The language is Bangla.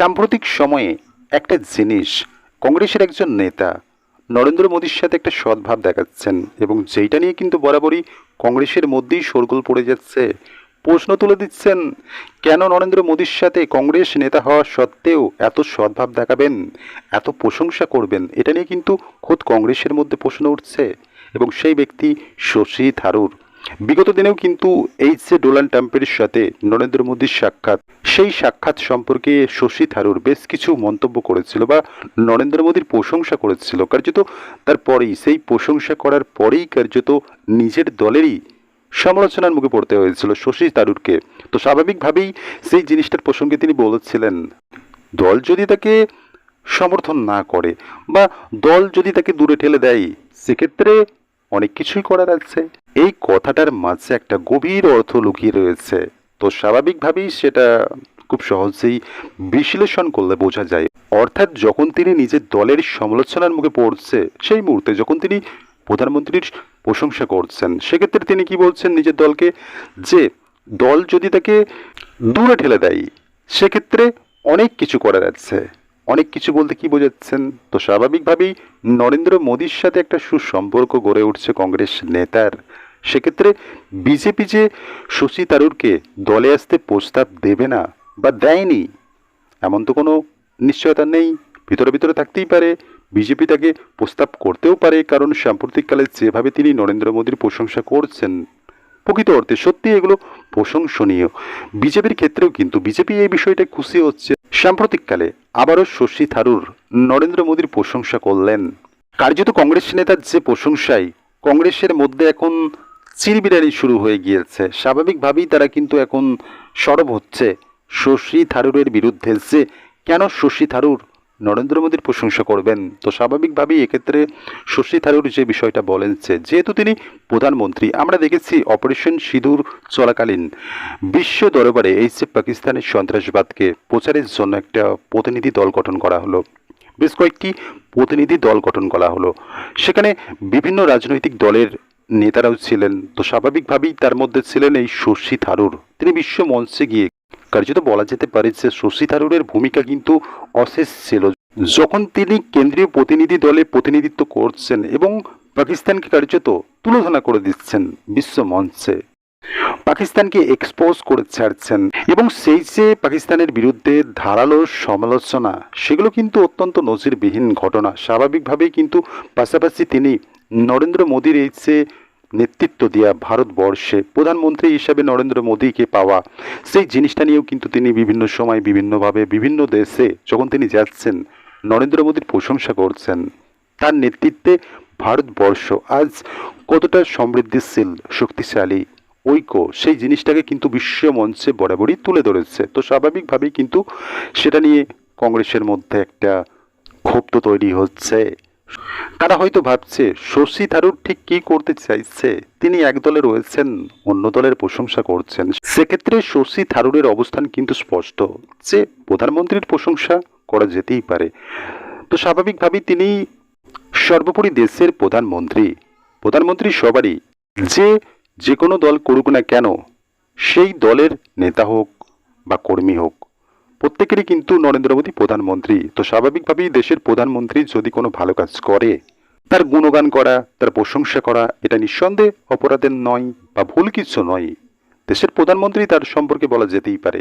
সাম্প্রতিক সময়ে একটা জিনিস কংগ্রেসের একজন নেতা নরেন্দ্র মোদীর সাথে একটা সদ্ভাব দেখাচ্ছেন এবং যেইটা নিয়ে কিন্তু বরাবরই কংগ্রেসের মধ্যেই শোরগোল পড়ে যাচ্ছে, প্রশ্ন তুলে দিচ্ছেন, কেন নরেন্দ্র মোদীর সাথে কংগ্রেস নেতা হওয়া সত্ত্বেও এত সদ্ভাব দেখাবেন, এত প্রশংসা করবেন? এটা নিয়ে কিন্তু খোদ কংগ্রেসের মধ্যে প্রশ্ন উঠছে এবং সেই ব্যক্তি শশী থারুর। বিগত দিনেও কিন্তু এই যে ডোনাল্ড ট্রাম্পের সাথে নরেন্দ্র মোদীর সাক্ষাৎ। সেই সাক্ষাৎ সম্পর্কে শশী থারুর বেশ কিছু মন্তব্য করেছিল বা নরেন্দ্র মোদীর প্রশংসা করেছিল। কার্যত তারপরেই সেই প্রশংসা করার পরেই কার্যত নিজের দলেরই সমালোচনার মুখে পড়তে হয়েছিল শশী থারুরকে। তো স্বাভাবিকভাবেই সেই জিনিসটার প্রসঙ্গে তিনি বলেছিলেন, দল যদি তাকে সমর্থন না করে বা দল যদি তাকে দূরে ঠেলে দেয়, সেক্ষেত্রে অনেক কিছুই করার আছে। এই কথাটার মাঝে একটা গভীর অর্থ লুকিয়ে রয়েছে। তো স্বাভাবিকভাবেই সেটা খুব সহজেই বিশ্লেষণ করলে বোঝা যায়। অর্থাৎ যখন তিনি নিজের দলের সমালোচনার মুখে পড়ছে, সেই মুহূর্তে যখন তিনি প্রধানমন্ত্রীর প্রশংসা করছেন, সেক্ষেত্রে তিনি কি বলছেন নিজের দলকে? যে দল যদি তাকে দূরে ঠেলে দেয়, সেক্ষেত্রে অনেক কিছু করার আছে। অনেক কিছু বলতে কি বোঝাচ্ছেন? তো স্বাভাবিকভাবেই নরেন্দ্র মোদীর সাথে একটা সুসম্পর্ক গড়ে উঠছে কংগ্রেস নেতার। সেক্ষেত্রে বিজেপি যে শশী তারুরকে দলে আসতে প্রস্তাব দেবে না বা দেয়নি, এমন তো কোনো নিশ্চয়তা নেই। ভিতরে ভিতরে থাকতেই পারে, বিজেপি তাকে প্রস্তাব করতেও পারে, কারণ সাম্প্রতিককালে যেভাবে তিনি নরেন্দ্র মোদীর প্রশংসা করছেন, প্রকৃত অর্থে সত্যি এগুলো প্রশংসনীয়। বিজেপির ক্ষেত্রেও কিন্তু বিজেপি এই বিষয়টা খুশি হচ্ছে। সাম্প্রতিককালে আবারও শশী থারুর নরেন্দ্র মোদীর প্রশংসা করলেন। কার্যত কংগ্রেস নেতার যে প্রশংসাই, কংগ্রেসের মধ্যে এখন চিরবিরানি শুরু হয়ে গিয়েছে। স্বাভাবিকভাবেই তারা কিন্তু এখন সরব হচ্ছে শশী থারুরের বিরুদ্ধে। যে কেন শশী থারুর নরেন্দ্র মোদীর প্রশংসা করবেন। তো স্বাভাবিকভাবেই এক্ষেত্রে শশী থারুর যে বিষয়টা বলেনছে যেহেতু তিনি প্রধানমন্ত্রী, আমরা দেখেছি অপারেশন সিঁদুর চলাকালীন বিশ্ব দরবারে এই যে পাকিস্তানের সন্ত্রাসবাদকে প্রচারের জন্য একটা প্রতিনিধি দল গঠন করা হলো, বেশ কয়েকটি প্রতিনিধি দল গঠন করা হলো। সেখানে বিভিন্ন রাজনৈতিক দলের নেতারাও ছিলেন। তো স্বাভাবিকভাবেই তার মধ্যে ছিলেন এই শশী থারুর। তিনি বিশ্ব মঞ্চে গিয়ে, কার্যত বলা যেতে পারে যে শশী থারুরের ভূমিকা কিন্তু অশেষ ছিল। যখন তিনি কেন্দ্রীয় প্রতিনিধি দলে প্রতিনিধিত্ব করছেন এবং পাকিস্তানকে কার্যত তুলোধনা করে দিচ্ছেন বিশ্ব মঞ্চে, পাকিস্তানকে এক্সপোজ করে ছাড়ছেন এবং সেই যে পাকিস্তানের বিরুদ্ধে ধারালো সমালোচনা, সেগুলো কিন্তু অত্যন্ত নজিরবিহীন ঘটনা। স্বাভাবিকভাবেই কিন্তু পাশাপাশি তিনি নরেন্দ্র মোদীর এই যে নেতৃত্ব দেওয়া ভারতবর্ষে, প্রধানমন্ত্রী হিসাবে নরেন্দ্র মোদীকে পাওয়া, সেই জিনিসটা নিয়েও কিন্তু তিনি বিভিন্ন সময় বিভিন্নভাবে বিভিন্ন দেশে যখন তিনি যাচ্ছেন নরেন্দ্র মোদীর প্রশংসা করছেন। তার নেতৃত্বে ভারতবর্ষ আজ কতটা সমৃদ্ধিশীল, শক্তিশালী, ঐক্য, সেই জিনিসটাকে কিন্তু বিশ্ব মঞ্চে বরাবরই তুলে ধরেছে। তো স্বাভাবিকভাবেই কিন্তু সেটা নিয়ে কংগ্রেসের মধ্যে একটা ক্ষোভ তো তৈরি হচ্ছে। তারা হয়তো ভাবছে, শশী থারুর ঠিক কি করতে চাইছে? তিনি এক দলে রয়েছেন, অন্য দলের প্রশংসা করছেন। সেক্ষেত্রে শশী থারুরের অবস্থান কিন্তু স্পষ্ট। যে প্রধানমন্ত্রীর প্রশংসা করা যেতেই পারে। তো স্বাভাবিকভাবেই তিনি সর্বোপরি দেশের প্রধানমন্ত্রী। প্রধানমন্ত্রী সবারই যে যে কোনো দল করুক না কেন, সেই দলের নেতা হোক বা কর্মী হোক, প্রত্যেকেরই কিন্তু নরেন্দ্র মোদী প্রধানমন্ত্রী। তো স্বাভাবিকভাবেই দেশের প্রধানমন্ত্রী যদি কোনো ভালো কাজ করে, তার গুণগান করা, তার প্রশংসা করা, এটা নিঃসন্দেহে অপরাধের নয় বা ভুল কিছু নয়। দেশের প্রধানমন্ত্রী তার সম্পর্কে বলা যেতেই পারে।